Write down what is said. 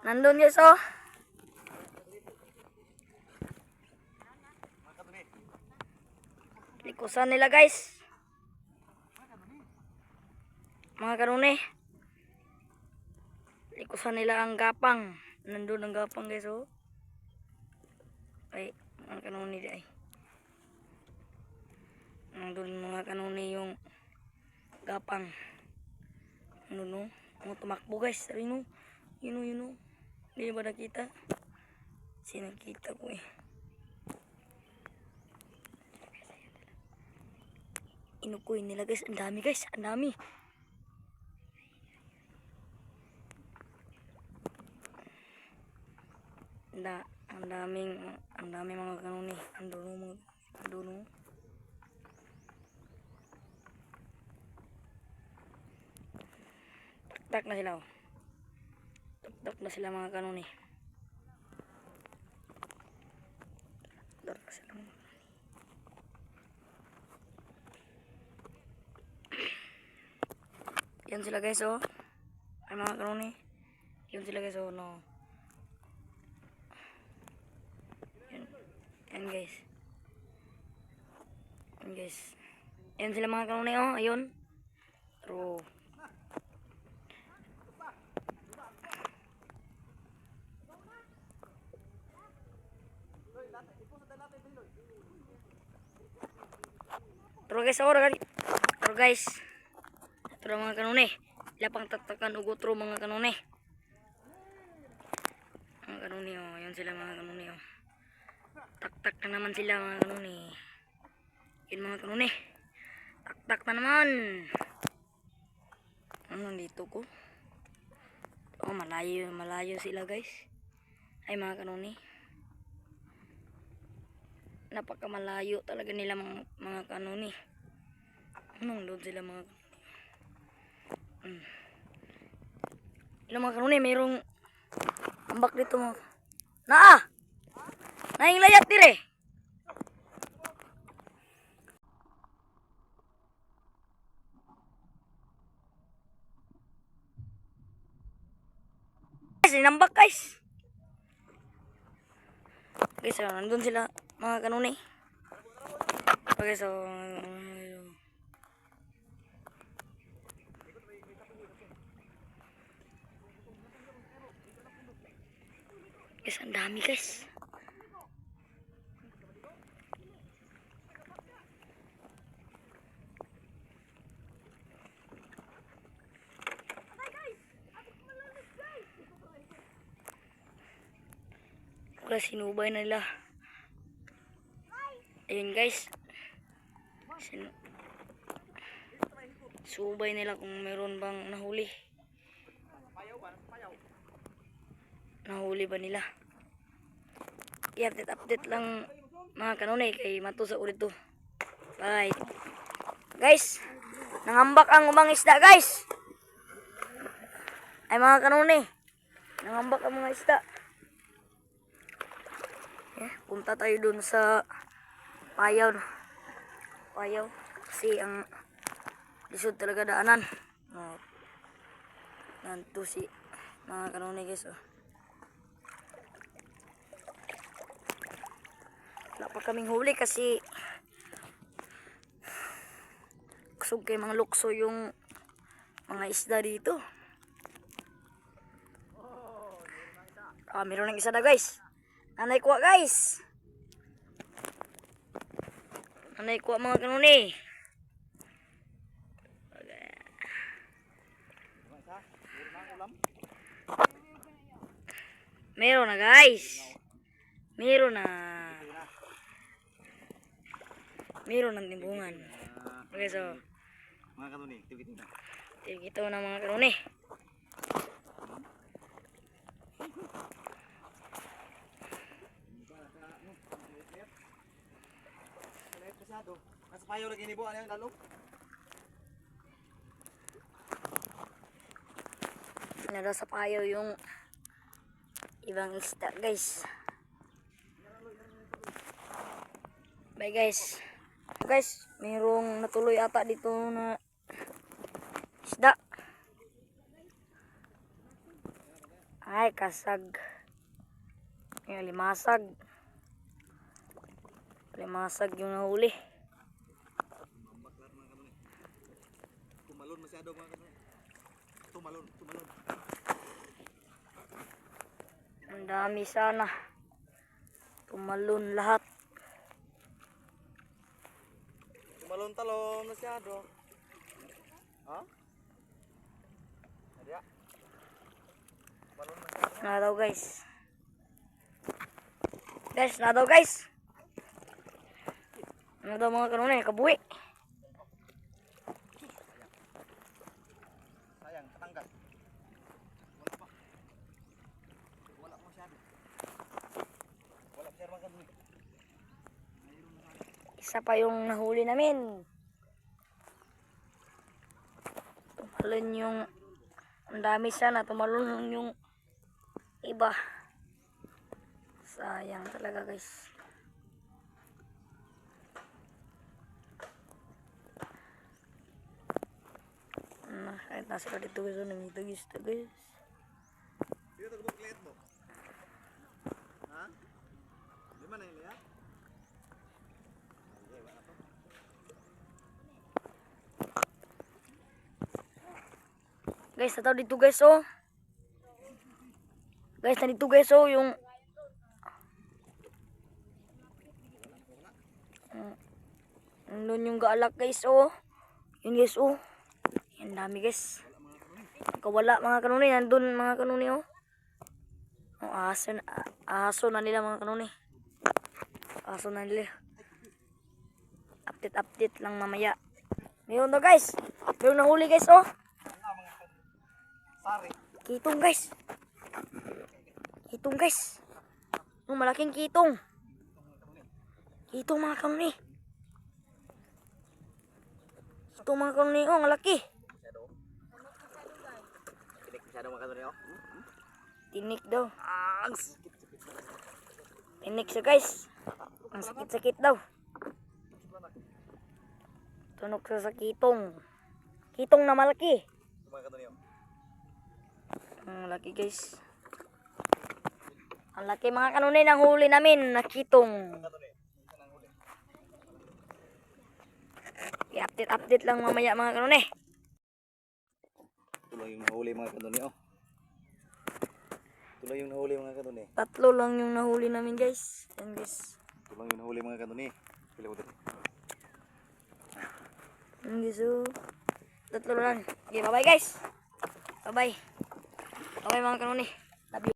Nandun guys oh. Likusan nila guys. Mga kanuni. Likusan nila ang gapang. Nandun ang gapang guys oh. Ay, mga kanuni ay. Nandun mga kanuni yung gapang. Ano no? Mga tumakbo guys. Sabi no. Yun o, yun o. Hindi ba nakita? Sinakita ko eh. Inukuin nila guys. Ang dami guys. Ang dami. Da, ang daming, ang daming mga kanuni. Ang dulo mga, ang dulo. Tak na sila oh. Tak na sila mga kanuni. Tak na sila mga kanuni. Yan sila guys oh. Ay mga kanuni. Yan sila guys oh no. Yan, yan guys. Yan guys. Yan sila mga kanuni oh. Ayun. Pero Pero guys, ora gani. Pero guys, ito mga kanune. Lapang tatakan og utro mga kanune. Mga kanune oh, yan sila mga kanune oh. Tak-tak na naman sila mga kanune. Yun mga kanune. Tak-tak na naman. Ano nandito ko? Oh, malayo, malayo sila guys. Ay mga kanune napakamalayo talaga nila mga, mga kanoni. Anong doon sila mga kanoni? Hmm. Ilang mga kanoni, mayroong ambak dito mo. Naa! Naing layat dire! Guys, inambak guys! Guys, so, nandun sila mga kanuni. Okay, so... Guys, ang dami guys. Wala sinubay na nila. Ayun guys. Sinu Subay nila kung meron bang nahuli. Nahuli ba nila? I-update update lang mga kanunay kay mato sa ulit to. Bye. Guys, nangambak ang umang isda guys. Ay mga kanunay. Nangambak ang mga isda. Eh, punta tayo dun sa payaw. Payaw. Kasi ang lisod talaga daanan. Oh. Nanto si mga kanunay guys. Oh. Wala pa kaming huli kasi kusog kay mga lukso yung mga isda dito. Ah, meron ng isa na guys. Nanay kuha guys. Nanay kuha mga kanuni. Meron na guys. Meron na. Meron ng timbungan. Okay, so, Mga kanuni, tiwit na. tigito na mga kanuni. Pasado. Nasa payo lagi ni ano yung lalo? Nara sa payo yung ibang isda guys. Bye guys. Guys, mayroong natuloy ata dito na isda. Ay, kasag. Yung limasag. Limasag yung nahuli. Tumalon masyado mga kanuni. Tumalon, tumalon. Ang dami sana. Tumalon lahat. Tumalon talon masyado. Ha? Adya. Tumalon masyado. Na daw guys. Guys, na daw guys. Ano daw mga kanunay, kabuhi. Sayang, katanggal. Wala pa. Wala pa masyado. Wala pa mga kanuni. Isa pa yung nahuli namin. Tumalon yung ang dami sana tumalon yung iba. Sayang talaga guys. Na, kahit nasa ka dito guys, nangitagis to guys. Sino ito buklet mo? Ha? Lima na ya? Hindi, wala to. Guys, nataw dito guys oh. Guys, nandito guys oh yung Mm. Nandun yung gaalak guys oh. Yun guys oh. Yan dami guys. Kawala mga kanuni. Nandun mga kanuni oh. Oh, aso, na, aso na nila mga kanuni. Aso na nila. Update update lang mamaya. Meron daw guys. Meron nahuli guys oh. Kitong guys. Kitong guys. Yung malaking kitong. Kitong mga kanuni. Kitong mga kanuni. Oh, ang laki. Masyado. Kinik masyado mga kanuni, oh. Tinik daw. Ang sakit. Tinik siya guys. Ang sakit-sakit daw. Tunog siya sa kitong. Kitong na malaki. Kanuni, oh. Ang laki guys. Ang laki mga kanuni ng huli namin na kitong. Isa lang mamaya mga kanuni. Lang yung nahuli mga kanuni, oh. Lang yung nahuli mga kanuni. Tatlo lang yung nahuli namin guys. Yan guys. Lang yung nahuli mga kanuni. Pili ko dito. Yan guys oh. Tatlo lang. Okay, bye bye guys. Bye bye. Bye bye mga kanuni.